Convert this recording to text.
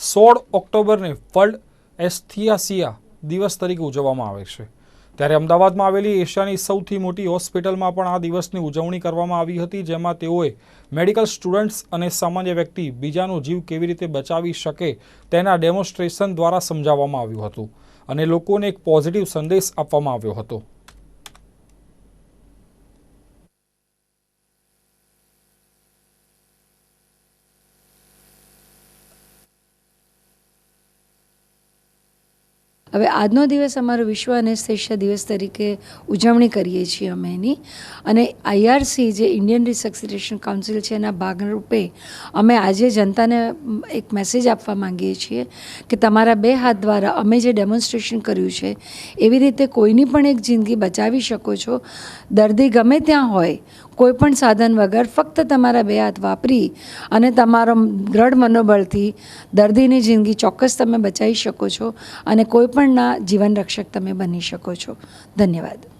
સોળ ઓક્ટોબરને વર્લ્ડ એસ્થિયાસિયા દિવસ તરીકે ઉજવવામાં આવે છે. ત્યારે અમદાવાદમાં આવેલી એશિયાની સૌથી મોટી હોસ્પિટલમાં પણ આ દિવસની ઉજવણી કરવામાં આવી હતી, જેમાં તેઓએ મેડિકલ સ્ટુડન્ટ્સ અને સામાન્ય વ્યક્તિ બીજાનો જીવ કેવી રીતે બચાવી શકે તેના ડેમોન્સ્ટ્રેશન દ્વારા સમજાવવામાં આવ્યું હતું અને લોકોને એક પોઝિટિવ સંદેશ આપવામાં આવ્યો હતો. હવે આજનો દિવસ અમારો વિશ્વ એનેસ્થેશિયા દિવસ તરીકે ઉજવણી કરીએ છીએ અમે એની. અને આઈઆરસી જે ઇન્ડિયન રિસક્સિટેશન કાઉન્સિલ છે એના ભાગરૂપે અમે આજે જનતાને એક મેસેજ આપવા માંગીએ છીએ કે તમારા બે હાથ દ્વારા અમે જે ડેમોન્સ્ટ્રેશન કર્યું છે, એવી રીતે કોઈની પણ એક જિંદગી બચાવી શકો છો. દર્દી ગમે ત્યાં હોય કોઈ પણ સાધન વગર ફક્ત તમારા બે હાથ વાપરી અને તમારો દ્રઢ મનોબળથી દર્દીની જિંદગી ચોક્કસ તમે બચાવી શકો છો અને કોઈપણના જીવન રક્ષક તમે બની શકો છો. ધન્યવાદ.